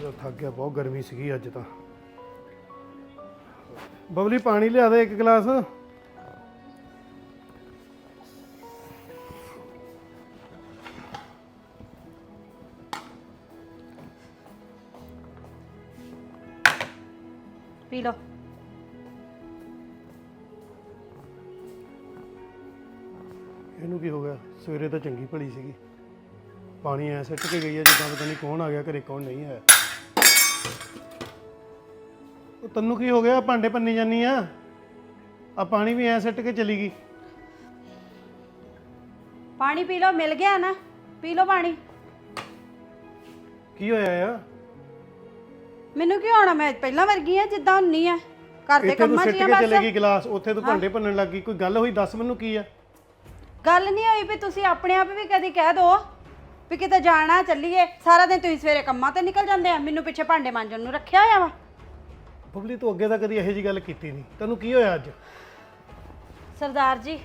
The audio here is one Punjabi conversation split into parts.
ਜਦੋਂ ਥੱਕ ਗਿਆ ਬਹੁਤ ਗਰਮੀ ਸੀਗੀ ਅੱਜ ਤਾਂ। ਬਬਲੀ ਪਾਣੀ ਲਿਆ ਦੇ ਇੱਕ ਗਲਾਸ। ਪੀ ਲਓ। ਇਹਨੂੰ ਕੀ ਹੋ ਗਿਆ? ਸਵੇਰੇ ਤਾਂ ਚੰਗੀ ਭਲੀ ਸੀਗੀ। ਪਾਣੀ ਐ ਸਿੱਟ ਕੇ ਗਈ ਆ ਜਿੱਦਾਂ ਪਤਾ ਨਹੀਂ ਕੌਣ ਆ ਗਿਆ ਘਰੇ ਕੌਣ ਨਹੀਂ ਆਇਆ ਉਹ ਤੈਨੂੰ ਕੀ ਹੋ ਗਿਆ? ਭਾਂਡੇ ਪੰਨੀ ਜਾਨੀ ਆ। ਆ ਪਾਣੀ ਵੀ ਐ ਸਿੱਟ ਕੇ ਚਲੀ ਗਈ। ਪਾਣੀ ਪੀ ਲਓ ਮਿਲ ਗਿਆ ਨਾ। ਪੀ ਲਓ ਪਾਣੀ। ਕੀ ਹੋਇਆ ਆ? ਮੈਨੂੰ ਕੀ ਹੋਣਾ? ਮੈਂ ਪਹਿਲਾਂ ਵਰਗੀ ਆ ਜਿੱਦਾਂ ਹੁੰਨੀ ਆ। ਘਰ ਦੇ ਇੱਥੇ ਤੂੰ ਕੰਮਾਂ 'ਚ ਸਿੱਟ ਹੀ ਆ ਕੇ ਬਸ। ਚਲੇ ਗਈ ਗਲਾਸ। ਉੱਥੇ ਤੂੰ ਭਾਂਡੇ ਭੰਨਣ ਲੱਗ ਗਈ। ਕੋਈ ਗੱਲ ਹੋਈ? ਦੱਸ ਮੈਨੂੰ ਕੀ ਆ? ਗੱਲ ਨਹੀਂ ਹੋਈ ਵੀ ਤੁਸੀਂ ਆਪਣੇ ਆਪ ਵੀ ਕਦੀ ਕਹਿ ਦੋ ਵੀ ਕਿਤੇ ਜਾਣਾ ਚੱਲੀਏ। ਸਾਰਾ ਦਿਨ ਤੁਸੀਂ ਸਵੇਰੇ ਕੰਮਾਂ ਤੇ ਨਿਕਲ ਜਾਂਦੇ ਆ। ਮੈਨੂੰ ਪਿੱਛੇ ਭਾਂਡੇ ਮਾਂਜਣ ਨੂੰ ਰੱਖਿਆ ਹੋਇਆ ਵਾ। ਬਬਲੀ ਤੂੰ ਅੱਗੇ ਤਾਂ ਕਦੀ ਇਹੋ ਜੀ ਗੱਲ ਕੀਤੀ ਨਹੀਂ। ਤੈਨੂੰ ਕੀ ਹੋਇਆ ਅੱਜ? ਸਰਦਾਰ ਜੀ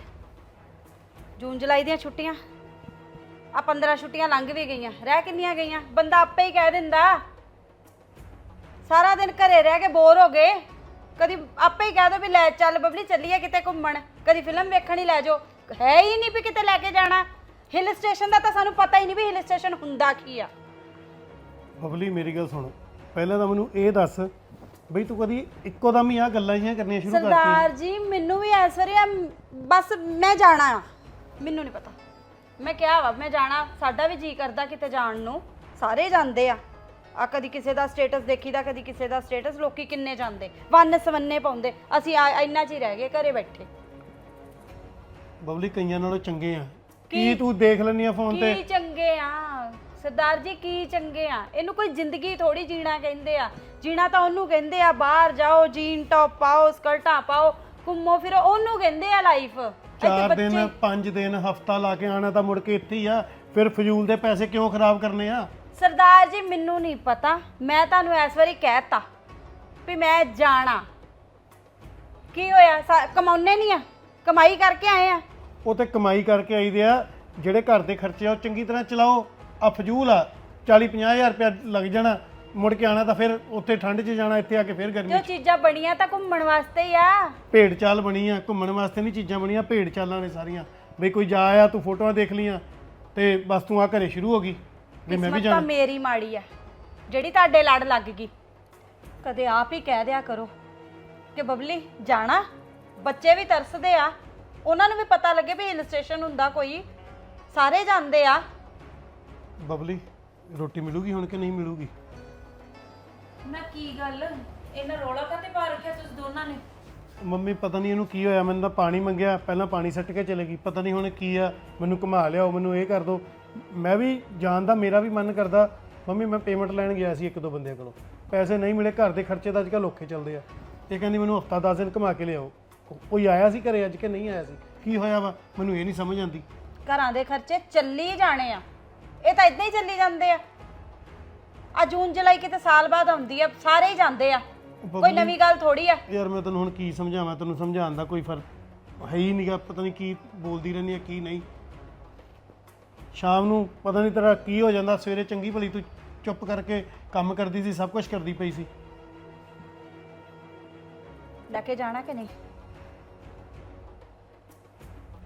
ਜੂਨ ਜੁਲਾਈ ਦੀਆਂ ਛੁੱਟੀਆਂ। ਆ 15 ਛੁੱਟੀਆਂ ਲੰਘ ਵੀ ਗਈਆਂ ਰਹਿ ਕਿੰਨੀਆਂ ਗਈਆਂ? ਬੰਦਾ ਆਪੇ ਹੀ ਕਹਿ ਦਿੰਦਾ। ਸਾਰਾ ਦਿਨ ਘਰੇ ਰਹਿ ਕੇ ਬੋਰ ਹੋ ਗਏ। ਕਦੀ ਆਪੇ ਹੀ ਕਹਿ ਦੋ ਵੀ ਲੈ ਚੱਲ ਬਬਲੀ ਚੱਲੀਏ ਕਿਤੇ ਘੁੰਮਣ। ਕਦੀ ਫਿਲਮ ਵੇਖਣ ਹੀ ਲੈ ਜਾਓ। ਹੈ ਹੀ ਨਹੀਂ ਵੀ ਕਿਤੇ ਲੈ ਕੇ ਜਾਣਾ। ਹਿਲ ਸਟੇਸ਼ਨ ਦਾ ਤਾਂ ਸਾਨੂੰ ਪਤਾ ਹੀ ਨਹੀਂ ਵੀ ਹਿਲ ਸਟੇਸ਼ਨ ਹੁੰਦਾ ਕੀ ਆ। ਬਬਲੀ ਮੇਰੀ ਗੱਲ ਸੁਣ। ਪਹਿਲਾਂ ਤਾਂ ਮੈਨੂੰ ਇਹ ਦੱਸ ਬਈ ਤੂੰ ਕਦੀ ਇੱਕੋ ਦਮ ਹੀ ਆ ਗੱਲਾਂ ਜਿਹੀਆਂ ਕਰਨੀਆਂ ਸ਼ੁਰੂ ਕਰਤੀਆਂ। ਸਰਦਾਰ ਜੀ ਮੈਨੂੰ ਵੀ ਐਸ ਵਾਰੀ ਆ, ਬਸ ਮੈਂ ਜਾਣਾ ਆ। ਮੈਨੂੰ ਨਹੀਂ ਪਤਾ। ਮੈਂ ਕਿਹਾ ਵਾ ਮੈਂ ਜਾਣਾ ਸਾਡਾ ਵੀ ਜੀ ਕਰਦਾ ਕਿਤੇ ਜਾਣ ਨੂੰ। ਸਾਰੇ ਜਾਂਦੇ ਆ। ਆ ਕਦੀ ਕਿਸੇ ਦਾ ਸਟੇਟਸ ਦੇਖੀਦਾ ਕਦੀ ਕਿਸੇ ਦਾ ਸਟੇਟਸ ਲੋਕੀ ਕਿੰਨੇ ਜਾਂਦੇ। ਵੰਨ ਸਵੰਨੇ ਪਾਉਂਦੇ। ਅਸੀਂ ਆ- ਇੰਨਾ ਚ ਹੀ ਰਹਿ ਗਏ ਘਰੇ ਬੈਠੇ। ਬਬਲੀ ਕਈਆਂ ਨਾਲੋਂ ਚੰਗੇ ਆ। ਕੀ ਤੂੰ ਦੇਖ ਲੈਣੀ ਆ ਫੋਨ ਤੇ? ਕੀ ਚੰਗੇ ਆ? ਸਰਦਾਰ ਜੀ ਕੀ ਚੰਗੇ ਆ? ਇਹਨੂੰ ਕੋਈ ਜ਼ਿੰਦਗੀ ਥੋੜੀ ਜੀਣਾ ਕਹਿੰਦੇ ਆ। ਜੀਣਾ ਤਾਂ ਉਹਨੂੰ ਕਹਿੰਦੇ ਆ ਬਾਹਰ ਜਾਓ ਜੀਨ ਟੌਪ ਪਾਓ ਸਕਰਟਾਂ ਪਾਓ ਘੁੰਮੋ ਫਿਰੋ ਉਹਨੂੰ ਕਹਿੰਦੇ ਆ ਲਾਈਫ। ਚਾਰ ਦਿਨ ਪੰਜ ਦਿਨ ਹਫਤਾ ਲਾ ਕੇ ਆਣਾ ਤਾਂ ਮੁੜ ਕੇ ਇੱਥੇ ਹੀ ਆ। ਫਿਰ ਫਜ਼ੂਲ ਦੇ ਪੈਸੇ ਕਿਉਂ ਖਰਾਬ ਕਰਨੇ ਆ? ਸਰਦਾਰ ਜੀ ਮੈਨੂੰ ਨਹੀਂ ਪਤਾ। ਮੈਂ ਤੁਹਾਨੂੰ ਇਸ ਵਾਰੀ ਕਹਿਤਾ ਵੀ ਮੈਂ ਜਾਣਾ। ਕੀ ਹੋਇਆ? ਕਮਾਉਣੇ ਨਹੀਂ ਆ? ਕਮਾਈ ਕਰਕੇ ਆਏ ਆ? ਉਹ ਤੇ ਕਮਾਈ ਕਰਕੇ ਆਈਦੇ ਆ। ਜਿਹੜੇ ਘਰ ਦੇ ਖਰਚੇ ਆ ਉਹ ਚੰਗੀ ਤਰ੍ਹਾਂ ਚਲਾਓ। ਆ ਫਜ਼ੂਲ ਆ 40 ਹਜ਼ਾਰ ਰੁਪਇਆ ਲੱਗ ਜਾਣਾ ਮੁੜ ਕੇ ਆਣਾ ਤਾਂ ਫਿਰ ਉੱਥੇ ਠੰਡ 'ਚ ਜਾਣਾ ਇੱਥੇ ਆ ਕੇ ਫਿਰ ਗਰਮੀ ਜੋ ਚੀਜ਼ਾਂ ਬਣੀਆਂ ਤਾਂ ਘੁੰਮਣ ਵਾਸਤੇ ਹੀ ਆ। ਭੇਡ ਚਾਲ ਬਣੀ ਆ ਘੁੰਮਣ ਵਾਸਤੇ ਨਹੀਂ ਚੀਜ਼ਾਂ ਬਣੀਆਂ ਭੇਡ ਚਾਲਾਂ ਨੇ ਸਾਰੀਆਂ। ਬਈ ਕੋਈ ਜਾ ਆਇਆ ਤੂੰ ਫੋਟੋਆਂ ਦੇਖ ਲੀਆਂ ਤੇ ਬਸ ਤੂੰ ਆ ਘਰੇ ਸ਼ੁਰੂ ਹੋ ਗਈ ਵੀ ਮੈਂ ਵੀ ਕਿਸਮਤ ਤਾਂ ਜਾਣਾ। ਮੇਰੀ ਮਾੜੀ ਆ ਜਿਹੜੀ ਤੁਹਾਡੇ ਲੜ ਲੱਗ ਗਈ। ਕਦੇ ਆਪ ਹੀ ਕਹਿ ਦਿਆ ਕਰੋ ਕਿ ਬਬਲੀ ਜਾਣਾ ਬੱਚੇ ਵੀ ਤਰਸਦੇ ਆ। ਉਹਨਾਂ ਨੂੰ ਵੀ ਪਤਾ ਲੱਗੇ ਵੀ ਹਿਲ ਸਟੇਸ਼ਨ ਹੁੰਦਾ ਕੋਈ ਸਾਰੇ ਜਾਂਦੇ ਆ। ਬਬਲੀ ਰੋਟੀ ਮਿਲੂਗੀ ਹੁਣ ਕਿ ਨਹੀਂ ਮਿਲੂਗੀ? ਨਾ ਕੀ ਗੱਲ? ਇਹਨਾਂ ਰੋਲਾ ਕਾਤੇ ਪਾ ਰੱਖਿਆ ਤੁਸੀਂ ਦੋਨਾਂ ਨੇ? ਮੰਮੀ ਪਤਾ ਨਹੀਂ ਇਹਨੂੰ ਕੀ ਹੋਇਆ ਮੈਨੂੰ ਤਾਂ ਪਾਣੀ ਮੰਗਿਆ ਪਹਿਲਾਂ ਪਾਣੀ ਸੱਟ ਕੇ ਚਲੇ ਗਈ। ਪਤਾ ਨਹੀਂ ਹੁਣ ਕੀ ਆ ਮੈਨੂੰ ਘੁਮਾ ਲਿਆਓ ਮੈਨੂੰ ਇਹ ਕਰ ਦਿਓ। ਮੈਂ ਵੀ ਜਾਣ ਦਾ ਮੇਰਾ ਵੀ ਮਨ ਕਰਦਾ। ਮੰਮੀ ਮੈਂ ਪੇਮੈਂਟ ਲੈਣ ਗਿਆ ਸੀ ਇੱਕ ਦੋ ਬੰਦਿਆਂ ਕੋਲੋਂ। ਪੈਸੇ ਨਹੀਂ ਮਿਲੇ ਘਰ ਦੇ ਖਰਚੇ ਤਾਂ ਅੱਜਕੱਲ ਔਖੇ ਚੱਲਦੇ ਆ। ਇਹ ਕਹਿੰਦੀ ਮੈਨੂੰ ਹਫਤਾ 10 ਦਿਨ ਘੁਮਾ ਕੇ ਲਿਆਓ। ਕੋਈ ਆਇਆ ਸੀ ਘਰੇ ਅੱਜ ਕਿ ਨਹੀਂ ਆਇਆ ਸੀ? ਕੀ ਹੋਇਆ ਵਾ? ਮੈਨੂੰ ਇਹ ਨਹੀਂ ਸਮਝ ਆਉਂਦੀ। ਘਰਾਂ ਦੇ ਖਰਚੇ ਚੱਲੀ ਜਾਣੇ ਆ। ਇਹ ਤਾਂ ਇਦਾਂ ਹੀ ਚੱਲੀ ਜਾਂਦੇ ਆ। ਆ ਜੂਨ ਜੁਲਾਈ ਕਿਤੇ ਸਾਲ ਬਾਅਦ ਆਉਂਦੀ ਆ ਸਾਰੇ ਹੀ ਜਾਂਦੇ ਆ। ਕੋਈ ਨਵੀਂ ਗੱਲ ਥੋੜੀ ਆ। ਯਾਰ ਮੈਂ ਤੈਨੂੰ ਹੁਣ ਕੀ ਸਮਝਾਵਾਂ ਤੈਨੂੰ ਸਮਝਾਉਣ ਦਾ ਕੋਈ ਫ਼ਰਕ ਹੈ ਹੀ ਨਹੀਂਗਾ ਪਤਾ ਨਹੀਂ ਕੀ ਬੋਲਦੀ ਰਹਿੰਦੀ ਆ ਕੀ ਨਹੀਂ। ਸ਼ਾਮ ਨੂੰ ਪਤਾ ਨਹੀਂ ਤੇਰਾ ਕੀ ਹੋ ਜਾਂਦਾ ਸਵੇਰੇ ਚੰਗੀ ਭਲੀ ਤੂੰ ਚੁੱਪ ਕਰਕੇ ਕੰਮ ਕਰਦੀ ਸੀ ਸਭ ਕੁਝ ਕਰਦੀ ਪਈ ਸੀ। ਲੈ ਕੇ ਜਾਣਾ ਕਿ ਨਹੀਂ?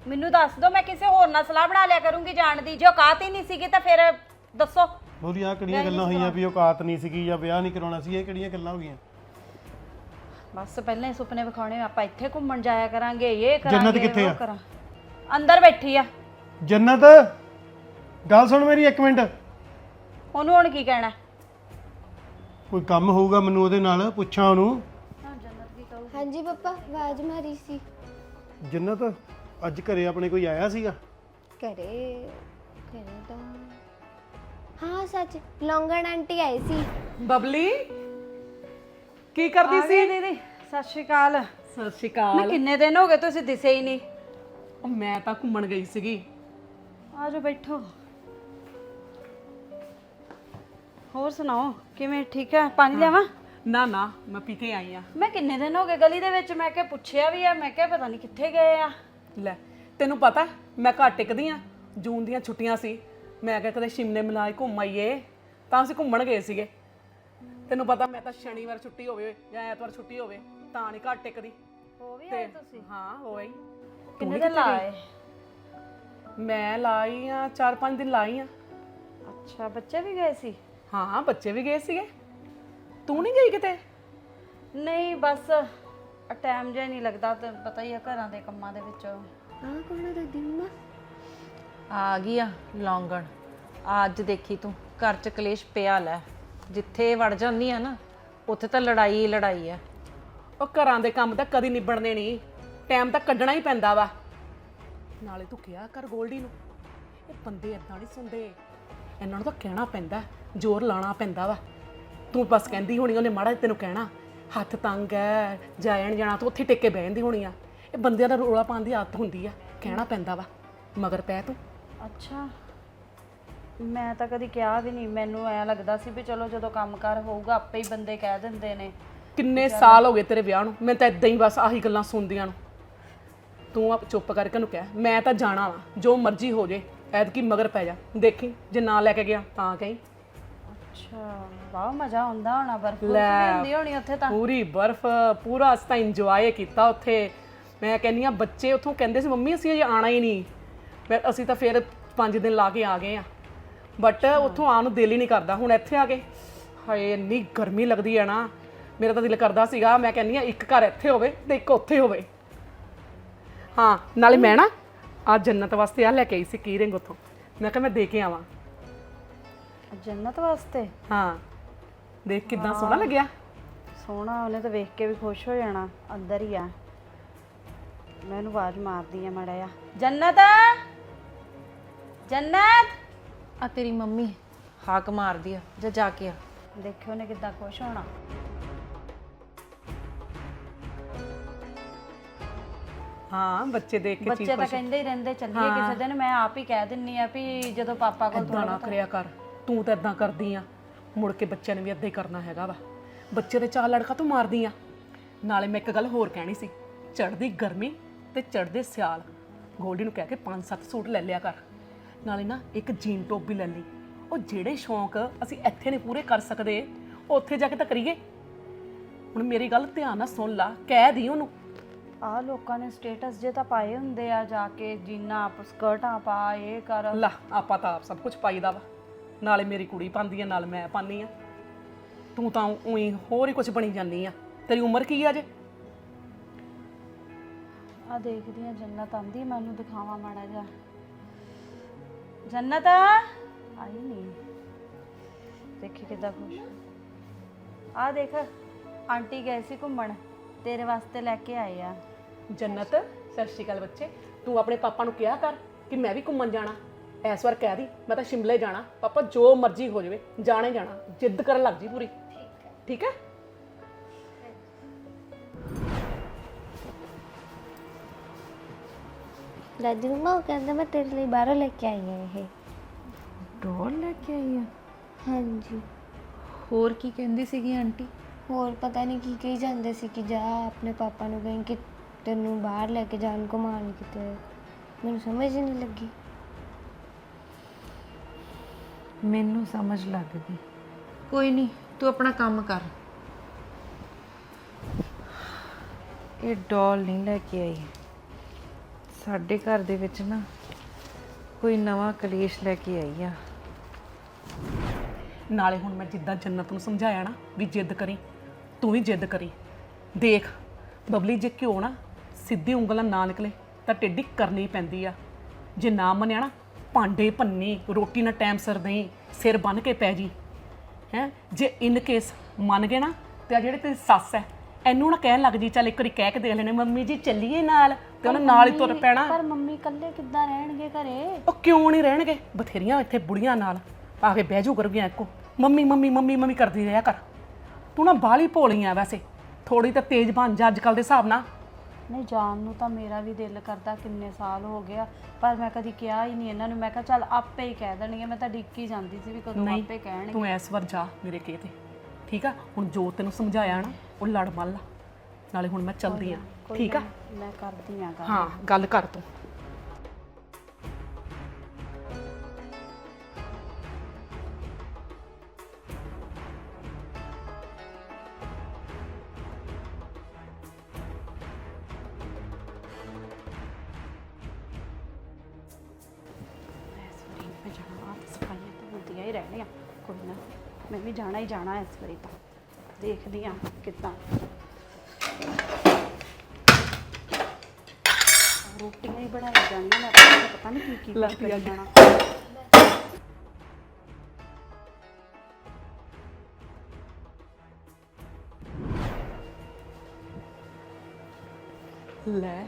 ਮੈਨੂੰ ਦੱਸ ਦਿਓ ਮੈਂ ਕਿਸੇ ਹੋਰ ਨਾਲ ਸਲਾਹ ਬਣਾ ਲਿਆ ਕਰੂੰਗੀ ਜਾਣ ਦੀ। ਜੇ ਔਕਾਤ ਹੀ ਨਹੀਂ ਸੀਗੀ ਤਾਂ ਫਿਰ ਦੱਸੋ। ਬੋਲੀ ਆ ਕਿਹੜੀਆਂ ਗੱਲਾਂ ਹੋਈਆਂ ਵੀ ਔਕਾਤ ਨਹੀਂ ਸੀਗੀ ਜਾਂ ਵਿਆਹ ਨਹੀਂ ਕਰਾਉਣਾ ਸੀ ਇਹ ਕਿਹੜੀਆਂ ਗੱਲਾਂ ਹੋ ਗਈਆਂ ਬਸ ਪਹਿਲਾਂ ਹੀ ਸੁਪਨੇ ਵਿਖਾਉਣੇ ਆਪਾਂ ਇੱਥੇ ਘੁੰਮਣ ਜਾਇਆ ਕਰਾਂਗੇ ਇਹ ਕਰਾਂਗੇ ਜੰਨਤ ਕਿੱਥੇ ਉਹ ਆ? ਕਰਾਂ ਅੰਦਰ ਬੈਠੀ ਆ। ਜੰਨਤ ਗੱਲ ਸੁਣ ਮੇਰੀ ਇੱਕ ਮਿੰਟ। ਉਹਨੂੰ ਹੁਣ ਕੀ ਕਹਿਣਾ? ਕੋਈ ਕੰਮ ਹੋਊਗਾ ਮੈਨੂੰ ਉਹਦੇ ਨਾਲ ਪੁੱਛਾਂ ਉਹਨੂੰ। ਹਾਂਜੀ ਪਪਾ ਆਵਾਜ਼ ਮਾਰੀ ਸੀ। ਜੰਨਤ ਅੱਜ ਘਰੇ ਆਪਣੇ ਕੋਈ ਆਇਆ ਸੀਗਾ? ਘਰੇ ਘਰੇ ਤਾਂ ਹਾਂ ਸੱਚ ਲੌਂਗਣ ਆਂਟੀ ਆਈ ਸੀ। ਬਬਲੀ ਕੀ ਕਰਦੀ ਆ ਸੀ? ਦੀਦੀ ਸਤਿ ਸ਼੍ਰੀ ਅਕਾਲ। ਸਤਿ ਸ਼੍ਰੀ ਮੈਂ ਅਕਾਲ ਕਿੰਨੇ ਦਿਨ ਹੋ ਗਏ ਤੁਸੀਂ ਦਿਸੇ ਹੀ ਨਹੀਂ? ਉਹ ਮੈਂ ਤਾਂ ਘੁੰਮਣ ਗਈ ਸੀਗੀ। ਆ ਜਾਓ ਬੈਠੋ। ਹੋਰ ਸੁਣਾਓ ਕਿਵੇਂ ਠੀਕ ਹੈ? ਪਾਣੀ ਲਿਆਵਾਂ? ਨਾ ਨਾ ਮੈਂ ਪੀ ਕੇ ਆਈ ਆ ਮੈਂ ਕਿੰਨੇ ਦਿਨ ਹੋ ਗਏ ਗਲੀ ਦੇ ਵਿੱਚ ਮੈਂ ਕਿਹਾ ਪੁੱਛਿਆ ਵੀ ਆ ਮੈਂ ਕਿਹਾ ਪਤਾ ਨਹੀਂ ਕਿੱਥੇ ਗਏ ਆ। ਲੈ ਤੈਨੂੰ ਪਤਾ ਮੈਂ ਘਰ ਟਿਕਦੀ ਆ ਜੂਨ ਦੀਆਂ ਛੁੱਟੀਆਂ ਸੀ ਮੈਂ ਕਿਹਾ ਕਦੇ ਸ਼ਿਮਲੇ ਮਨਾਲੀ ਘੁੰਮ ਆਈਏ ਤਾਂ ਅਸੀਂ ਘੁੰਮਣ ਗਏ ਸੀਗੇ। ਤੈਨੂੰ ਪਤਾ ਮੈਂ ਤਾਂ ਸ਼ਨੀਵਾਰ ਛੁੱਟੀ ਹੋਵੇ ਜਾਂ ਐਤਵਾਰ ਛੁੱਟੀ ਹੋਵੇ ਤਾਂ ਨਹੀਂ ਘੱਟ ਟਿਕਦੀ। ਹੋ ਵੀ ਤੇ ਹਾਂ ਹੋਈ ਕਿੰਨੇ ਦਿਨ ਲਾਏ? ਮੈਂ ਲਾਈ ਆ 4-5 ਦਿਨ ਲਾਈ ਆ। ਅੱਛਾ ਬੱਚੇ ਵੀ ਗਏ ਸੀ? ਹਾਂ ਬੱਚੇ ਵੀ ਗਏ ਸੀਗੇ। ਤੂੰ ਨਹੀਂ ਗਈ ਕਿਤੇ? ਨਹੀਂ ਬਸ ਟਾਈਮ ਜਿਹਾ ਨਹੀਂ ਲੱਗਦਾ ਤੇ ਪਤਾ ਹੀ ਆ ਘਰਾਂ ਦੇ ਕੰਮਾਂ ਦੇ ਵਿੱਚ। ਆ ਕੌਣ ਦਾਦੀ ਮੰਮਾ ਆ ਗਈ ਆ ਲੌਂਗਣ। ਅੱਜ ਦੇਖੀ ਤੂੰ ਘਰ ਚ ਕਲੇਸ਼ ਪਿਆ ਲੈ। ਜਿੱਥੇ ਵੜ ਜਾਂਦੀ ਆ ਨਾ ਉੱਥੇ ਤਾਂ ਲੜਾਈ ਹੀ ਲੜਾਈ ਆ। ਉਹ ਘਰਾਂ ਦੇ ਕੰਮ ਤਾਂ ਕਦੀ ਨਿਬੜਨੇ ਨਹੀਂ। ਟਾਈਮ ਤਾਂ ਕੱਢਣਾ ਹੀ ਪੈਂਦਾ ਵਾ। ਨਾਲੇ ਤੂੰ ਕਿਹਾ ਕਰ ਗੋਲਡੀ ਨੂੰ ਇਹ ਬੰਦੇ ਏਦਾਂ ਨਹੀਂ ਸੁਣਦੇ। ਇਹਨਾਂ ਨੂੰ ਤਾਂ ਕਹਿਣਾ ਪੈਂਦਾ ਜ਼ੋਰ ਲਾਣਾ ਪੈਂਦਾ ਵਾ। ਤੂੰ ਬਸ ਕਹਿੰਦੀ ਹੋਣੀ ਉਹਨੇ ਮਾੜਾ ਜਿਹਾ ਤੈਨੂੰ ਕਹਿਣਾ। ਹੱਥ ਤੰਗ ਹੈ ਜਾਇਣ ਜਾਣਾ ਤੂੰ ਉੱਥੇ ਟਿੱਕੇ ਬਹਿੰਦੀ ਹੋਣੀ ਆ। ਇਹ ਬੰਦਿਆਂ ਦਾ ਰੋਲਾ ਪਾਉਣ ਦੀ ਆਦਤ ਹੁੰਦੀ ਆ ਕਹਿਣਾ ਪੈਂਦਾ ਵਾ ਮਗਰ ਪੈ ਤੂੰ। ਅੱਛਾ ਮੈਂ ਤਾਂ ਕਦੀ ਕਿਹਾ ਵੀ ਨਹੀਂ ਮੈਨੂੰ ਐ ਲੱਗਦਾ ਸੀ ਵੀ ਚਲੋ ਜਦੋਂ ਕੰਮਕਾਰ ਹੋਊਗਾ ਆਪੇ ਹੀ ਬੰਦੇ ਕਹਿ ਦਿੰਦੇ ਨੇ। ਕਿੰਨੇ ਸਾਲ ਹੋ ਗਏ ਤੇਰੇ ਵਿਆਹ ਨੂੰ ਮੈਂ ਤਾਂ ਇਦਾਂ ਹੀ ਬਸ ਆਹੀ ਗੱਲਾਂ ਸੁਣਦੀਆਂ ਨੂੰ। ਤੂੰ ਆਪ ਚੁੱਪ ਕਰਕੇ ਉਹਨੂੰ ਕਹਿ ਮੈਂ ਤਾਂ ਜਾਣਾ ਵਾ ਜੋ ਮਰਜ਼ੀ ਹੋ ਜੇ ਐਤਕੀ ਮਗਰ ਪੈ ਜਾ। ਦੇਖੀ ਜੇ ਨਾ ਲੈ ਕੇ ਗਿਆ ਤਾਂ ਕਹੀਂ। ਅੱਛਾ ਵਾਹ ਮਜ਼ਾ ਆਉਂਦਾ ਹੋਣਾ ਬਰਫ਼ ਬੁਰਫ਼ ਲੈ। ਵੀ ਹੁੰਦੀ ਹੋਣੀ ਉੱਥੇ ਤਾਂ। ਪੂਰੀ ਬਰਫ਼ ਪੂਰਾ ਅਸਤਾ ਇੰਜੋਏ ਕੀਤਾ ਉੱਥੇ। ਮੈਂ ਕਹਿੰਨੀ ਆ ਬੱਚੇ ਉੱਥੋਂ ਕਹਿੰਦੇ ਸੀ ਮੰਮੀ ਅਸੀਂ ਅਜੇ ਆਣਾ ਹੀ ਨਹੀਂ। ਮੈਂ ਅਸੀਂ ਤਾਂ ਫਿਰ 5 ਦਿਨ ਲਾ ਕੇ ਆ ਗਏ ਆ ਬਟ ਉੱਥੋਂ ਆਉਣ ਨੂੰ ਦਿਲ ਹੀ ਨਹੀਂ ਕਰਦਾ ਹੁਣ ਇੱਥੇ ਆ ਗਏ ਹਾਏ ਇੰਨੀ ਗਰਮੀ ਲੱਗਦੀ ਹੈ ਨਾ। ਮੇਰਾ ਤਾਂ ਦਿਲ ਕਰਦਾ ਸੀਗਾ ਮੈਂ ਕਹਿੰਨੀ ਆ ਇੱਕ ਘਰ ਇੱਥੇ ਹੋਵੇ ਤੇ ਇੱਕ ਉੱਥੇ ਹੋਵੇ। ਹਾਂ ਨਾਲੇ ਮੈਂ ਨਾ ਆ ਜੰਨਤ ਵਾਸਤੇ ਆ ਲੈ ਕੇ ਆਈ ਸੀ ਕੀ ਰਿੰਗ ਉੱਥੋਂ। ਮੈਂ ਕਿਹਾ ਮੈਂ ਦੇ ਕੇ ਆਵਾਂ। ਜੰਨਤ ਵਾਸਤੇ? ਹਾਂ। ਦੇਖ ਕਿਦਾਂ ਸੋਹਣਾ ਲੱਗਿਆ। ਸੋਹਣਾ ਉਹਨੇ ਤਾਂ ਵੇਖ ਕੇ ਵੀ ਖੁਸ਼ ਹੋ ਜਾਣਾ। ਅੰਦਰ ਹੀ ਆ। ਮੈਂ ਉਹਨੂੰ ਆਵਾਜ਼ ਮਾਰਦੀ ਆ ਮੜਾ ਆ ਜੰਨਤ! ਜੰਨਤ! ਆ ਤੇਰੀ ਮੰਮੀ ਹਾਕ ਮਾਰਦੀ ਆ ਜਾ ਜਾ ਕੇ ਆ। ਦੇਖਿਓ ਉਹਨੇ ਕਿੱਦਾਂ ਖੁਸ਼ ਹੋਣਾ। ਹਾਂ ਬੱਚੇ ਦੇਖ ਕੇ ਬੱਚੇ ਤਾਂ ਕਹਿੰਦੇ ਹੀ ਰਹਿੰਦੇ ਚੱਲੀਏ ਕਿਸੇ ਦਿਨ ਮੈਂ ਆਪ ਹੀ ਕਹਿ ਦਿੰਨੀ ਆ ਵੀ ਜਦੋਂ ਪਾਪਾ ਕੋਲ ਏਦਾਂ ਨਾ ਕਰਿਆ ਕਰ। ਤੂੰ ਤਾਂ ਇਦਾਂ ਕਰਦੀ ਆ। ਮੁੜ ਕੇ ਬੱਚਿਆਂ ਨੇ ਵੀ ਏਦਾਂ ਹੀ ਕਰਨਾ ਹੈਗਾ ਵਾ। ਬੱਚੇ ਦੇ ਚਾਹ ਲੜਕਾ ਤੂੰ ਮਾਰਦੀ ਆ। ਨਾਲੇ ਮੈਂ ਇੱਕ ਗੱਲ ਹੋਰ ਕਹਿਣੀ ਸੀ। ਚੜਦੀ ਗਰਮੀ ਤੇ ਚੜਦੇ ਸਿਆਲ। ਗੋਲਡੀ ਨੂੰ ਕਹਿ ਕੇ ਪੰਜ ਸੱਤ ਸੂਟ ਲੈ ਲਿਆ ਕਰ। ਨਾਲੇ ਨਾ ਇੱਕ ਜੀਨ ਟੋਪ ਵੀ ਲੈ ਲਈ। ਉਹ ਜਿਹੜੇ ਸ਼ੌਂਕ ਅਸੀਂ ਇੱਥੇ ਨਹੀਂ ਪੂਰੇ ਕਰ ਸਕਦੇ ਉੱਥੇ ਜਾ ਕੇ ਤਾਂ ਕਰੀਏ। ਹੁਣ ਮੇਰੀ ਗੱਲ ਧਿਆਨ ਨਾਲ ਸੁਣ ਲਾ ਕਹਿ ਦੀ ਉਹਨੂੰ। ਆ ਲੋਕਾਂ ਨੇ ਸਟੇਟਸ ਜੇ ਤਾਂ ਪਾਏ ਹੁੰਦੇ ਆ ਜਾ ਕੇ ਜੀਨਾ ਸਕਰਟਾਂ ਪਾ ਇਹ ਕਰ। ਲਾ ਆਪਾਂ ਤਾਂ ਆਪ ਸਭ ਕੁਝ ਪਾਈਦਾ ਵਾ। ਨਾਲੇ ਮੇਰੀ ਕੁੜੀ ਪਾਉਂਦੀ ਆ ਨਾਲ ਮੈਂ ਪਾਉਂਦੀ ਆ। ਤੂੰ ਤਾਂ ਉਹੀ ਹੋਰ ਹੀ ਕੁਝ ਬਣੀ ਜਾਂਦੀ ਆ। ਤੇਰੀ ਉਮਰ ਕੀ ਆ ਜੇ ਆ ਦੇਖਦੀ ਆ ਜੰਨਤ ਆਂਦੀ ਮੈਂ ਉਹਨੂੰ ਦਿਖਾਵਾਂ ਮਾੜਾ ਜਿਹਾ। ਜੰਨਤ! ਆਈ ਨਹੀਂ। ਦੇਖੀ ਕਿੱਦਾਂ ਖੁਸ਼। ਆ ਦੇਖ ਆਂਟੀ ਗਏ ਸੀ ਘੁੰਮਣ ਤੇਰੇ ਵਾਸਤੇ ਲੈ ਕੇ ਆਏ ਆ। ਜੰਨਤ ਸਤਿ ਸ਼੍ਰੀ ਅਕਾਲ ਬੱਚੇ। ਤੂੰ ਆਪਣੇ ਪਾਪਾ ਨੂੰ ਕਿਹਾ ਕਰ ਕਿ ਮੈਂ ਵੀ ਘੁੰਮਣ ਜਾਣਾ। ਇਸ ਵਾਰ ਕਹਿ ਦੀ ਮੈਂ ਤਾਂ ਸ਼ਿਮਲੇ ਜਾਣਾ। ਪਾਪਾ ਜੋ ਮਰਜ਼ੀ ਹੋ ਜਾਵੇ ਜਾਣੇ ਜਾਣਾ। ਜਿੱਦ ਕਰਨ ਲੱਗ ਜੀ ਪੂਰੀ। ਠੀਕ ਹੈ? ਦਾਦੀ ਮੰਮਾ ਉਹ ਕਹਿੰਦਾ ਮੈਂ ਤੇਰੇ ਲਈ ਬਾਹਰੋਂ ਲੈ ਕੇ ਆਈ ਹਾਂ ਇਹ। ਡੋਲ ਲੈ ਕੇ ਆਈ ਆ? ਹਾਂਜੀ। ਹੋਰ ਕੀ ਕਹਿੰਦੀ ਸੀਗੀ ਆਂਟੀ? ਹੋਰ ਪਤਾ ਨਹੀਂ ਕੀ ਕਹੀ ਜਾਂਦੇ ਸੀ ਕਿ ਜਾ ਆਪਣੇ ਪਾਪਾ ਨੂੰ ਕਹੀਂ ਕਿ ਤੈਨੂੰ ਬਾਹਰ ਲੈ ਕੇ ਜਾਣ ਘੁਮਾਉਣ ਕਿਤੇ। ਮੈਨੂੰ ਸਮਝ ਹੀ ਨਹੀਂ ਲੱਗੀ। ਮੈਨੂੰ ਸਮਝ ਲੱਗ ਗਈ ਕੋਈ ਨਹੀਂ ਤੂੰ ਆਪਣਾ ਕੰਮ ਕਰ। ਇਹ ਡੋਲ ਨਹੀਂ ਲੈ ਕੇ ਆਈ। ਸਾਡੇ ਘਰ ਦੇ ਵਿੱਚ ਨਾ ਕੋਈ ਨਵਾਂ ਕਲੇਸ਼ ਲੈ ਕੇ ਆਈ ਆ। ਨਾਲੇ ਹੁਣ ਮੈਂ ਜਿੱਦਾਂ ਜੰਨਤ ਨੂੰ ਸਮਝਾਇਆ ਨਾ ਵੀ ਜਿੱਦ ਕਰੀ ਤੂੰ ਵੀ ਜਿੱਦ ਕਰੀ। ਦੇਖ ਬਬਲੀ ਜੇ ਘਿਓ ਨਾ ਸਿੱਧੀ ਉਂਗਲਾਂ ਨਾ ਨਿਕਲੇ ਤਾਂ ਟੇਢੀ ਕਰਨੀ ਪੈਂਦੀ ਆ। ਜੇ ਨਾ ਮੰਨਿਆ ਨਾ ਭਾਂਡੇ ਭੰਨੀ ਰੋਟੀ ਨਾ ਟਾਈਮ ਸਿਰ ਦੇਈ ਸਿਰ ਬੰਨ ਕੇ ਪੈ ਜੀ। ਹੈ ਜੇ ਇਨ ਕੇਸ ਮੰਨ ਗਏ ਨਾ ਤੇ ਆ ਜਿਹੜੇ ਤੇਰੀ ਸੱਸ ਹੈ ਇਹਨੂੰ ਨਾ ਕਹਿਣ ਲੱਗ ਜੀ ਚੱਲ ਇੱਕ ਵਾਰੀ ਕਹਿ ਕੇ ਦੇਖ ਲੈਣੇ ਮੰਮੀ ਜੀ ਚੱਲੀਏ ਨਾਲ ਤੇ ਉਹਨੇ ਨਾਲ ਹੀ ਤੁਰ ਪੈਣਾ। ਪਰ ਮੰਮੀ ਇਕੱਲੇ ਕਿੱਦਾਂ ਰਹਿਣਗੇ ਘਰੇ? ਉਹ ਕਿਉਂ ਨਹੀਂ ਰਹਿਣਗੇ? ਬਥੇਰੀਆਂ ਇੱਥੇ ਬੁੜੀਆਂ ਨਾਲ ਆ ਕੇ ਬਹਿ ਜਾਓ ਕਰਗੀਆਂ ਇੱਕੋ। ਮੰਮੀ ਮੰਮੀ ਮੰਮੀ ਮੰਮੀ ਕਰਦੀ ਰਿਹਾ ਕਰ। ਤੂੰ ਨਾ ਬਾਲੀ ਭੋਲੀਆਂ ਵੈਸੇ। ਥੋੜੀ ਤਾਂ ਤੇਜ਼ ਬਣ ਜਾ ਅੱਜ ਕੱਲ ਦੇ ਹਿਸਾਬ ਨਾਲ। ਨਹੀਂ ਜਾਣ ਨੂੰ ਤਾਂ ਮੇਰਾ ਵੀ ਦਿਲ ਕਰਦਾ ਕਿੰਨੇ ਸਾਲ ਹੋ ਗਿਆ ਪਰ ਮੈਂ ਕਦੀ ਕਿਹਾ ਹੀ ਨਹੀਂ ਇਹਨਾਂ ਨੂੰ। ਮੈਂ ਕਿਹਾ ਚੱਲ ਆਪੇ ਹੀ ਕਹਿ ਦੇਣਗੇ ਮੈਂ ਤਾਂ ਡਿੱਕੀ ਜਾਂਦੀ ਸੀ ਵੀ ਕਦੋਂ ਨਹੀਂ ਆਪੇ ਕਹਿਣਗੇ। ਤੂੰ ਇਸ ਵਾਰ ਜਾ ਮੇਰੇ ਕਹੇ ਤੇ ਠੀਕ ਆ? ਹੁਣ ਜੋ ਤੈਨੂੰ ਸਮਝਾਇਆ ਨਾ ਉਹ ਲੜ ਮੱਲ ਨਾਲੇ ਹੁਣ ਮੈਂ ਚੱਲਦੀ ਆ ਠੀਕ ਆ? ਮੈਂ ਕਰਦੀ ਆ ਗੱਲ। ਹਾਂ ਗੱਲ ਕਰ ਤੂੰ। ਜਾਣਾ ਹੀ ਜਾਣਾ ਇਸ ਵਾਰੀ ਤਾਂ। ਦੇਖਦੀ ਆ ਕਿੱਦਾਂ। ਰੋਟੀਆਂ ਹੀ ਬਣਾਈ ਜਾਣੀਆਂ ਮੈਂ ਤਾਂ ਪਤਾ ਨਹੀਂ ਕੀ ਕੀ ਕਰੀ ਜਾਣਾ। ਲੈ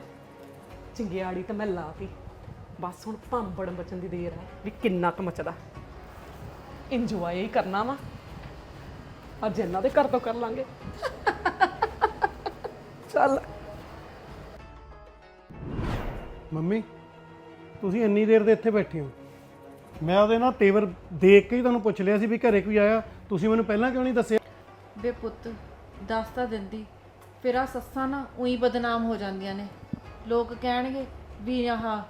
ਚਿੰਗਿਆੜੀ ਤਾਂ ਮੈਂ ਲਾਤੀ। ਬਸ ਹੁਣ ਭਾਂਬੜ ਮਚਣ ਦੀ ਦੇਰ ਹੈ ਵੀ ਕਿੰਨਾ ਕੁ ਮਚਦਾ। ਇੰਜੋਏ ਹੀ ਕਰਨਾ ਵਾ। ਅੱਜ ਇਹਨਾਂ ਦੇ ਘਰ ਤੋਂ ਕਰ ਲਾਂਗੇ। ਚੱਲ। ਮੰਮੀ ਤੁਸੀਂ ਇੰਨੀ ਦੇਰ ਦੇ ਇੱਥੇ ਬੈਠੇ ਹੋ। ਮੈਂ ਉਹਦੇ ਨਾਲ ਤੇਵਰ ਦੇਖ ਕੇ ਹੀ ਤੁਹਾਨੂੰ ਪੁੱਛ ਲਿਆ ਸੀ ਵੀ ਘਰੇ ਕੋਈ ਆਇਆ। ਤੁਸੀਂ ਮੈਨੂੰ ਪਹਿਲਾਂ ਕਿਉਂ ਨਹੀਂ ਦੱਸਿਆ? ਬੇ ਪੁੱਤ ਦੱਸ ਤਾਂ ਦਿੰਦੀ। ਫਿਰ ਆ ਸੱਸਾਂ ਨਾ ਉਹੀ ਬਦਨਾਮ ਹੋ ਜਾਂਦੀਆਂ ਨੇ। ਲੋਕ ਕਹਿਣਗੇ ਵੀ ਆਹ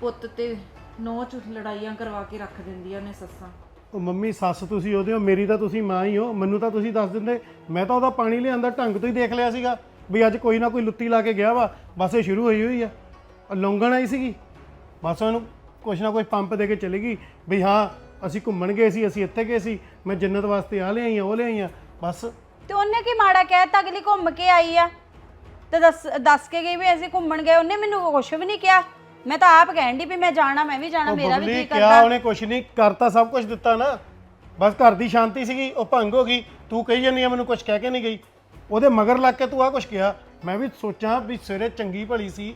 ਪੁੱਤ ਤੇ ਨੌ ਝੂਠ ਲੜਾਈਆਂ ਕਰਵਾ ਕੇ ਰੱਖ ਦਿੰਦੀਆਂ ਨੇ ਸੱਸਾਂ। ਉਹ ਮੰਮੀ, ਸੱਸ ਤੁਸੀਂ ਉਹਦੇ ਹੋ ਮੇਰੀ ਤਾਂ ਤੁਸੀਂ ਮਾਂ ਹੀ ਹੋ। ਮੈਨੂੰ ਤਾਂ ਤੁਸੀਂ ਦੱਸ ਦਿੰਦੇ। ਮੈਂ ਤਾਂ ਉਹਦਾ ਪਾਣੀ ਲਿਆਂਦਾ, ਢੰਗ ਤੋਂ ਹੀ ਦੇਖ ਲਿਆ ਸੀਗਾ ਵੀ ਅੱਜ ਕੋਈ ਨਾ ਕੋਈ ਲੁੱਤੀ ਲਾ ਕੇ ਗਿਆ ਵਾ। ਬਸ ਇਹ ਸ਼ੁਰੂ ਹੋਈ ਹੋਈ ਆ। ਉਹ ਲੌਂਗਣ ਆਈ ਸੀਗੀ। ਬਸ ਉਹਨੂੰ ਕੁਛ ਨਾ ਕੁਛ ਪੰਪ ਦੇ ਕੇ ਚਲੀ ਗਈ ਵੀ ਹਾਂ, ਅਸੀਂ ਘੁੰਮਣ ਗਏ ਸੀ, ਅਸੀਂ ਇੱਥੇ ਗਏ ਸੀ। ਮੈਂ ਜੰਨਤ ਵਾਸਤੇ ਆ ਲਿਆਈ ਆ, ਉਹ ਲਿਆਈ ਆ। ਬਸ। ਤੇ ਉਹਨੇ ਕੀ ਮਾੜਾ ਕਹਿਤਾ ਅਗਲੀ ਘੁੰਮ ਕੇ ਆਈ ਆ? ਤੇ ਦੱਸ ਦੱਸ ਕੇ ਗਈ ਵੀ ਅਸੀਂ ਘੁੰਮਣ ਗਏ। ਉਹਨੇ ਮੈਨੂੰ ਕੁਛ ਵੀ ਨਹੀਂ ਕਿਹਾ। ਮੈਂ ਤਾਂ ਆਪ ਕਹਿਣ ਦੀ ਵੀ ਮੈਂ ਜਾਣਾ ਮੈਂ ਵੀ ਜਾਣਾ ਮੇਰਾ ਵੀ ਕਿਹਾ ਕਰਦਾ। ਉਹਨੇ ਕੁਛ ਨਹੀਂ ਕਰਤਾ ਸਭ ਕੁਝ ਦਿੱਤਾ ਨਾ। ਬਸ ਘਰ ਦੀ ਸ਼ਾਂਤੀ ਸੀਗੀ ਉਹ ਭੰਗ ਹੋ ਗਈ। ਤੂੰ ਕਹੀ ਜਾਂਦੀ ਆ ਮੈਨੂੰ ਕੁਛ ਕਹਿ ਕੇ ਨਹੀਂ ਗਈ। ਉਹਦੇ ਮਗਰ ਲੱਗ ਕੇ ਤੂੰ ਆ ਕੁਛ ਕਿਹਾ। ਮੈਂ ਵੀ ਸੋਚਾਂ ਵੀ ਸਵੇਰੇ ਚੰਗੀ ਭਲੀ ਸੀ।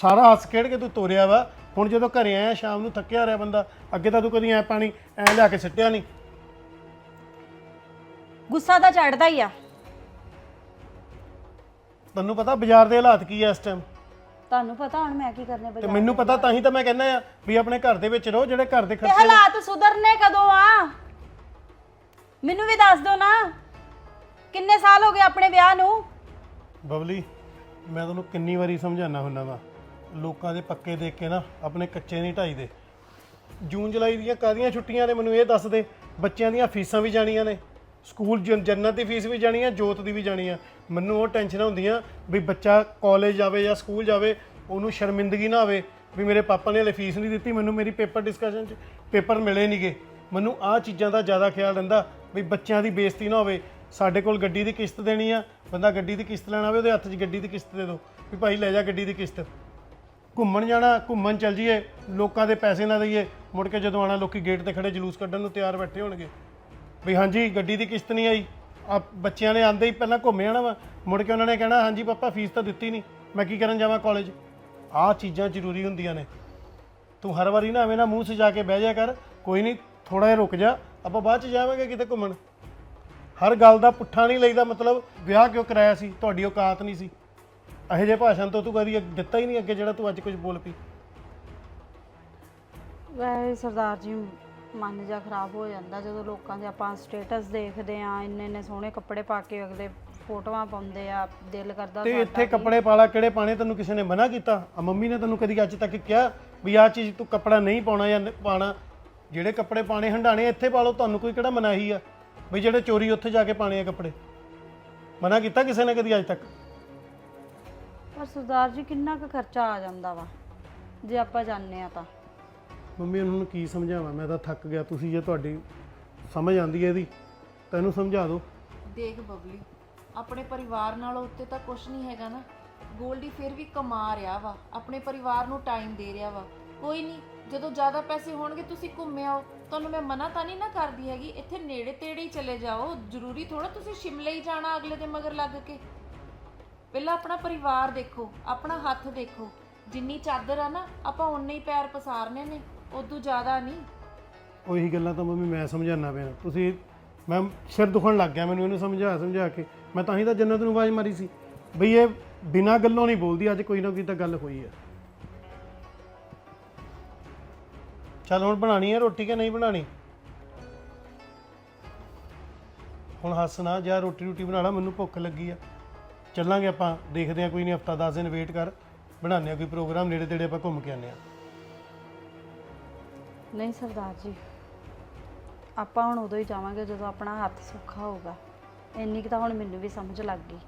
ਸਾਰਾ ਹੱਸ ਖੇਡ ਕੇ ਤੂੰ ਤੋਰਿਆ ਵਾ। ਹੁਣ ਜਦੋਂ ਘਰੇ ਆਇਆ ਸ਼ਾਮ ਨੂੰ ਥੱਕਿਆ ਰਿਹਾ ਬੰਦਾ। ਅੱਗੇ ਤਾਂ ਤੂੰ ਕਦੀ ਐ ਪਾਣੀ ਐ ਲਿਆ ਕੇ ਸਿੱਟਿਆ ਨਹੀਂ। ਗੁੱਸਾ ਤਾਂ ਚੜਦਾ ਹੀ ਆ। ਤੈਨੂੰ ਪਤਾ ਬਾਜ਼ਾਰ ਦੇ ਹਾਲਾਤ ਕੀ ਆ ਇਸ ਟਾਈਮ ਤੁਹਾਨੂੰ ਪਤਾ ਹੁਣ ਮੈਂ ਕੀ ਕਰਨੇ ਤੇ ਬਜਾ ਮੈਨੂੰ ਪਤਾ ਤਾਂ ਹੀ ਤਾਂ ਮੈਂ ਕਹਿੰਦਾ ਆ ਵੀ ਆਪਣੇ ਘਰ ਦੇ ਵਿੱਚ ਰਹੋ ਜਿਹੜੇ ਘਰ ਦੇ ਤੇ ਖਰਚੇ ਹਾਲਾਤ ਸੁਧਰਨੇ ਕਦੋਂ ਆ? ਮੈਨੂੰ ਵੀ ਦੱਸ ਦਿਓ ਨਾ। ਕਿੰਨੇ ਸਾਲ ਹੋ ਗਏ ਆਪਣੇ ਵਿਆਹ ਨੂੰ? ਬਬਲੀ ਮੈਂ ਤੁਹਾਨੂੰ ਕਿੰਨੀ ਵਾਰੀ ਸਮਝਾਣਾ ਹੁੰਦਾ ਵਾ ਲੋਕਾਂ ਦੇ ਪੱਕੇ ਦੇਖ ਕੇ ਨਾ ਆਪਣੇ ਕੱਚੇ ਨਹੀਂ ਢਾਈਦੇ। ਜੂਨ ਜੁਲਾਈ ਦੀਆਂ ਕਾਦੀਆਂ ਛੁੱਟੀਆਂ ਨੇ ਮੈਨੂੰ ਇਹ ਦੱਸ ਦੇ ਬੱਚਿਆਂ ਦੀਆਂ ਫੀਸਾਂ ਵੀ ਜਾਣੀਆਂ ਨੇ। ਸਕੂਲ ਜਨ- ਜੰਨਤ ਦੀ ਫੀਸ ਵੀ ਜਾਣੀ ਆ, ਜੋਤ ਦੀ ਵੀ ਜਾਣੀ ਆ। ਮੈਨੂੰ ਉਹ ਟੈਨਸ਼ਨ ਹੁੰਦੀਆਂ ਵੀ ਬੱਚਾ ਕਾਲਜ ਜਾਵੇ ਜਾਂ ਸਕੂਲ ਜਾਵੇ, ਉਹਨੂੰ ਸ਼ਰਮਿੰਦਗੀ ਨਾ ਹੋਵੇ ਵੀ ਮੇਰੇ ਪਾਪਾ ਨੇ ਹਲੇ ਫੀਸ ਨਹੀਂ ਦਿੱਤੀ, ਮੈਨੂੰ ਮੇਰੀ ਪੇਪਰ ਡਿਸਕਸ਼ਨ 'ਚ ਪੇਪਰ ਮਿਲੇ ਨਹੀਂਗੇ ਮੈਨੂੰ ਆਹ ਚੀਜ਼ਾਂ ਦਾ ਜ਼ਿਆਦਾ ਖਿਆਲ ਰਹਿੰਦਾ ਵੀ ਬੱਚਿਆਂ ਦੀ ਬੇਇੱਜ਼ਤੀ ਨਾ ਹੋਵੇ। ਸਾਡੇ ਕੋਲ ਗੱਡੀ ਦੀ ਕਿਸ਼ਤ ਦੇਣੀ ਆ, ਬੰਦਾ ਗੱਡੀ ਦੀ ਕਿਸ਼ਤ ਲੈਣਾ ਹੋਵੇ ਉਹਦੇ ਹੱਥ 'ਚ ਗੱਡੀ ਦੀ ਕਿਸ਼ਤ ਦੇ ਦਿਓ ਵੀ ਭਾਈ ਲੈ ਜਾ ਗੱਡੀ ਦੀ ਕਿਸ਼ਤ। ਘੁੰਮਣ ਜਾਣਾ, ਘੁੰਮਣ ਚੱਲ ਜੀਏ ਲੋਕਾਂ ਦੇ ਪੈਸੇ ਨਾ ਦਈਏ, ਮੁੜ ਕੇ ਜਦੋਂ ਆਣਾ ਲੋਕੀ ਗੇਟ ਤੇ ਖੜੇ ਜਲੂਸ ਕੱਢਣ ਨੂੰ ਤਿਆਰ ਬੈਠੇ ਹੋਣਗੇ। ਵੀ ਹਾਂਜੀ, ਗੱਡੀ ਦੀ ਕਿਸ਼ਤ ਨਹੀਂ ਆਈ। ਆ ਬੱਚਿਆਂ ਨੇ ਆਂਦੇ ਹੀ ਪਹਿਲਾਂ ਘੁੰਮੇ ਆਣਾ ਵਾ। ਮੁੜ ਕੇ ਉਹਨਾਂ ਨੇ ਕਹਿਣਾ, ਹਾਂਜੀ ਪਾਪਾ, ਫੀਸ ਤਾਂ ਦਿੱਤੀ ਨਹੀਂ। ਮੈਂ ਕੀ ਕਰਨ ਜਾਵਾਂ ਕਾਲਜ ਆਹ ਚੀਜ਼ਾਂ ਜ਼ਰੂਰੀ ਹੁੰਦੀਆਂ ਨੇ। ਤੂੰ ਹਰ ਵਾਰੀ ਨਾ ਐਵੇਂ ਨਾ ਮੂੰਹ ਸਜਾ ਕੇ ਬਹਿ ਜਾ ਕਰ। ਕੋਈ ਨਹੀਂ ਥੋੜਾ ਜਿਹਾ ਰੁਕ ਜਾ। ਆਪਾਂ ਬਾਅਦ ਚ ਜਾਵਾਂਗੇ ਕਿਤੇ ਘੁੰਮਣ। ਹਰ ਗੱਲ ਦਾ ਪੁੱਠਾ ਨਹੀਂ ਲਈਦਾ ਮਤਲਬ, ਵਿਆਹ ਕਿਉਂ ਕਰਾਇਆ ਸੀ? ਤੁਹਾਡੀ ਔਕਾਤ ਨਹੀਂ ਸੀ। ਇਹੋ ਜਿਹੇ ਭਾਸ਼ਣ ਤੋਂ ਤੂੰ ਕਦੀ ਦਿੱਤਾ ਹੀ ਨਹੀਂ ਅੱਗੇ ਜਿਹੜਾ ਤੂੰ ਅੱਜ ਕੁਝ ਬੋਲ ਪਈ। ਵੈਸੇ ਸਰਦਾਰ ਜੀ ਮਨ ਜਾ ਖਰਾਬ ਹੋ ਜਾਂਦਾ ਜਦੋਂ ਲੋਕਾਂ ਦੇ ਆਪਾਂ ਸਟੇਟਸ ਦੇਖਦੇ ਆ ਇੰਨੇ ਇੰਨੇ ਸੋਹਣੇ ਕੱਪੜੇ ਪਾ ਕੇ ਅਗਲੇ ਫੋਟੋਆਂ ਪਾਉਂਦੇ ਆ ਦਿਲ ਕਰਦਾ ਤੇ ਸਾਡਾ ਇੱਥੇ ਵੀ- ਕੱਪੜੇ ਪਾਲਾ ਕਿਹੜੇ ਪਾਣੇ ਤੈਨੂੰ ਕਿਸੇ ਨੇ ਮਨਾ ਕੀਤਾ? ਆ ਮੰਮੀ ਨੇ ਤੈਨੂੰ ਕਦੀ ਅੱਜ ਤੱਕ ਕਿਹਾ ਵੀ ਆਹ ਚੀਜ਼ ਤੂੰ ਕੱਪੜਾ ਨਹੀਂ ਪਾਉਣਾ ਜਾਂ ਨਹੀਂ ਪਾਣਾ ਜਿਹੜੇ ਕੱਪੜੇ ਪਾਣੇ ਹੰਡਾਣੇ ਇੱਥੇ ਪਾ ਲਓ ਤੁਹਾਨੂੰ ਕੋਈ ਕਿਹੜਾ ਮਨਾਹੀ ਆ? ਵੀ ਜਿਹੜੇ ਚੋਰੀ ਉੱਥੇ ਜਾ ਕੇ ਪਾਣੇ ਆ ਕੱਪੜੇ। ਮਨਾ ਕੀਤਾ ਕਿਸੇ ਨੇ ਕਦੀ ਅੱਜ ਤੱਕ? ਪਰ ਸਰਦਾਰ ਜੀ ਕਿੰਨਾ ਕੁ ਖਰਚਾ ਆ ਜਾਂਦਾ ਵਾ ਜੇ ਆਪਾਂ ਜਾਣਦੇ ਆ ਤਾਂ। ਮੰਮੀ, ਉਹਨਾਂ ਨੂੰ ਕੀ ਸਮਝਾਵਾਂ? ਮੈਂ ਤਾਂ ਥੱਕ ਗਿਆ। ਤੁਸੀਂ ਜੇ ਤੁਹਾਡੀ ਸਮਝ ਆਂਦੀ ਹੈ ਇਹਦੀ ਤਾਂ ਇਹਨੂੰ ਸਮਝਾ ਦਿਓ। ਦੇਖ ਬਬਲੀ, ਆਪਣੇ ਪਰਿਵਾਰ ਨਾਲੋਂ ਉੱਤੇ ਤਾਂ ਕੁਝ ਨਹੀਂ ਹੈਗਾ ਨਾ। ਗੋਲਡੀ ਫਿਰ ਵੀ ਕਮਾ ਰਿਹਾ ਵਾ। ਆਪਣੇ ਪਰਿਵਾਰ ਨੂੰ ਟਾਈਮ ਦੇ ਰਿਹਾ ਵਾ। ਕੋਈ ਨਹੀਂ, ਜਦੋਂ ਜ਼ਿਆਦਾ ਪੈਸੇ ਹੋਣਗੇ, ਤੁਸੀਂ ਘੁੰਮੇ ਆਓ। ਤੁਹਾਨੂੰ ਮੈਂ ਮਨਾ ਤਾਂ ਨਹੀਂ ਨਾ ਕਰਦੀ ਹੈਗੀ। ਇੱਥੇ ਨੇੜੇ ਤੇੜੇ ਹੀ ਚਲੇ ਜਾਓ। ਜ਼ਰੂਰੀ ਥੋੜਾ ਤੁਸੀਂ ਸ਼ਿਮਲੇ ਹੀ ਜਾਣਾ ਅਗਲੇ ਦੇ ਮਗਰ ਲੱਗ ਕੇ। ਪਹਿਲਾਂ ਆਪਣਾ ਪਰਿਵਾਰ ਦੇਖੋ, ਆਪਣਾ ਹੱਥ ਦੇਖੋ। ਜਿੰਨੀ ਚਾਦਰ ਆ ਨਾ, ਆਪਾਂ ਉਨੇ ਹੀ ਪੈਰ ਪਸਾਰਨੇ ਨੇ। ਉਦੋਂ ਜ਼ਿਆਦਾ ਨਹੀਂ। ਉਹੀ ਗੱਲਾਂ ਤਾਂ ਮੰਮੀ ਮੈਂ ਸਮਝਾਉਣਾ ਪਿਆ। ਤੁਸੀਂ ਮੈਂ ਸਿਰ ਦੁਖਣ ਲੱਗ ਗਿਆ, ਮੈਨੂੰ ਇਹਨੂੰ ਸਮਝਾ ਸਮਝਾ ਕੇ। ਮੈਂ ਤਾਂ ਹੀ ਤਾਂ ਜੰਨਤ ਨੂੰ ਆਵਾਜ਼ ਮਾਰੀ ਸੀ। ਬਈ ਇਹ ਬਿਨਾਂ ਗੱਲੋਂ ਨਹੀਂ ਬੋਲਦੀ, ਅੱਜ ਕੋਈ ਨਾ ਕੋਈ ਤਾਂ ਗੱਲ ਹੋਈ ਹੈ ਚੱਲ ਹੁਣ ਬਣਾਣੀ ਹੈ ਰੋਟੀ ਕਿ ਨਹੀਂ ਬਣਾਣੀ ਹੁਣ ਹੱਸ ਨਾ, ਜਾਂ ਰੋਟੀ ਰੋਟੀ ਬਣਾ ਲਾ, ਮੈਨੂੰ ਭੁੱਖ ਲੱਗੀ ਆ। ਚੱਲਾਂਗੇ ਆਪਾਂ, ਦੇਖਦੇ ਆ ਕੋਈ ਨਹੀਂ, ਹਫਤਾ 10 ਦਿਨ ਵੇਟ ਕਰ। ਬਣਾਉਂਦੇ ਆ ਕੋਈ ਪ੍ਰੋਗਰਾਮ ਨੇੜੇ ਤੇੜੇ ਆਪਾਂ ਘੁੰਮ ਕੇ ਆਉਂਦੇ ਆ। ਨਹੀਂ ਸਰਦਾਰ ਜੀ, ਆਪਾਂ ਹੁਣ ਉਦੋਂ ਹੀ ਜਾਵਾਂਗੇ ਜਦੋਂ ਆਪਣਾ ਹੱਥ ਸੁੱਖਾ ਹੋਊਗਾ। ਇੰਨੀ ਕੁ ਤਾਂ ਹੁਣ ਮੈਨੂੰ ਵੀ ਸਮਝ ਲੱਗ ਗਈ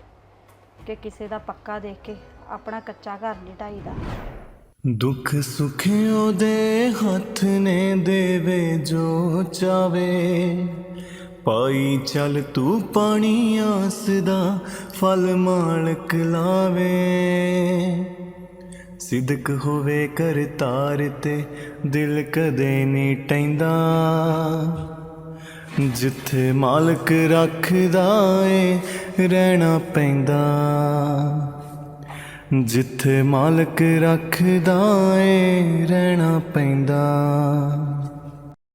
ਕਿ ਕਿਸੇ ਦਾ ਪੱਕਾ ਦੇਖ ਕੇ ਆਪਣਾ ਕੱਚਾ ਘਰ ਨਹੀਂ ਢਾਈਦਾ। ਦੁੱਖ ਸੁਖ ਉਹਦੇ ਹੱਥ ਨੇ ਦੇਵੇ ਜੋ ਚਾਵੇ। ਪਾਈ ਚੱਲ ਤੂੰ ਪਾਣੀ ਆਸ ਦਾ ਫਲ ਮਾਲਕ ਲਾਵੇ। ਸਿਦਕ ਹੋਵੇ ਕਰਤਾਰ ਤੇ, ਦਿਲ ਕਦੇ ਨਹੀਂ ਟੈਂਦਾ ਜਿੱਥੇ ਮਾਲਕ ਰੱਖਦਾ ਏ, ਰਹਿਣਾ ਪੈਂਦਾ। ਜਿੱਥੇ ਮਾਲਕ ਰੱਖਦਾ ਏ, ਰਹਿਣਾ ਪੈਂਦਾ।